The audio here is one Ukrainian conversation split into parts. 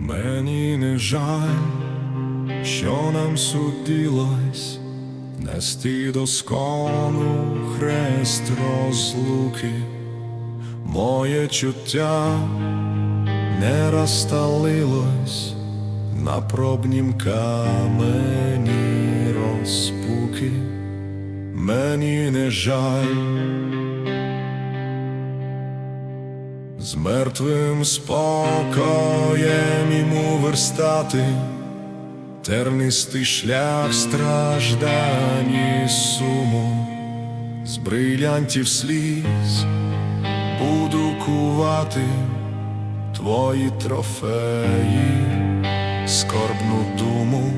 Мені не жаль, що нам судилось нести доскону хрест розлуки, моє чуття не розсталилось на пробнім камені розпуки, мені не жаль. З мертвим спокоєм йому верстати, тернистий шлях страждань і суму, з брилянтів сліз буду кувати твої трофеї, скорбну думу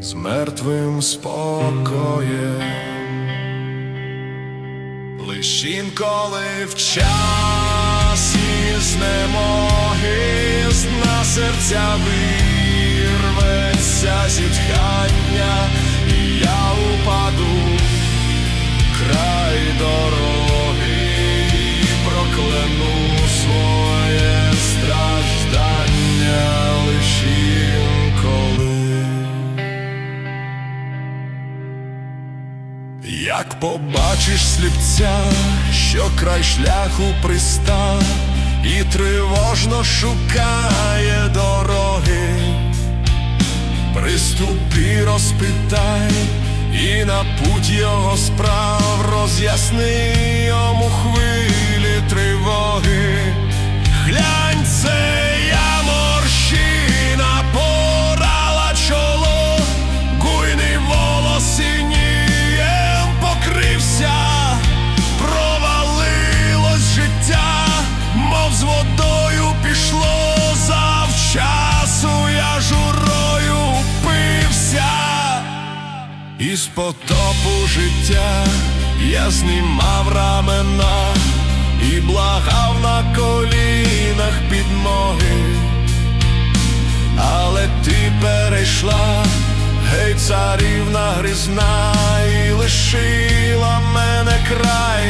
з мертвим спокоєм. Лиш інколи в серця вирветься зітхання, і я упаду край дороги і прокляну своє страждання лиш інколи. Як побачиш сліпця, що край шляху пристав і тривожно шукає дороги, приступи, розпитай, і на путь його справ роз'ясни йому хвилі тривоги. Глянь, це Із потопу життя я знімав рамена і благав на колінах підмоги, але ти перейшла, гей, царівна грізна, і лишила мене край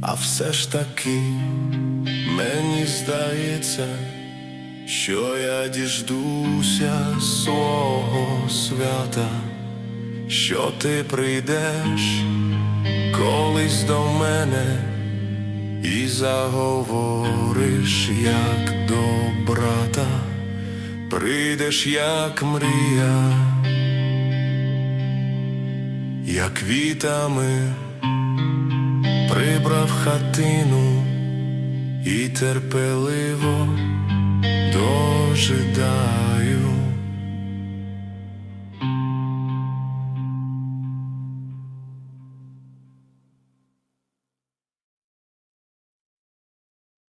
А все ж таки мені здається, що я діждуся свого свята, що ти прийдеш колись до мене і заговориш як до брата, прийдеш як мрія, як квітами прибрав хатину і терпеливо дожидав.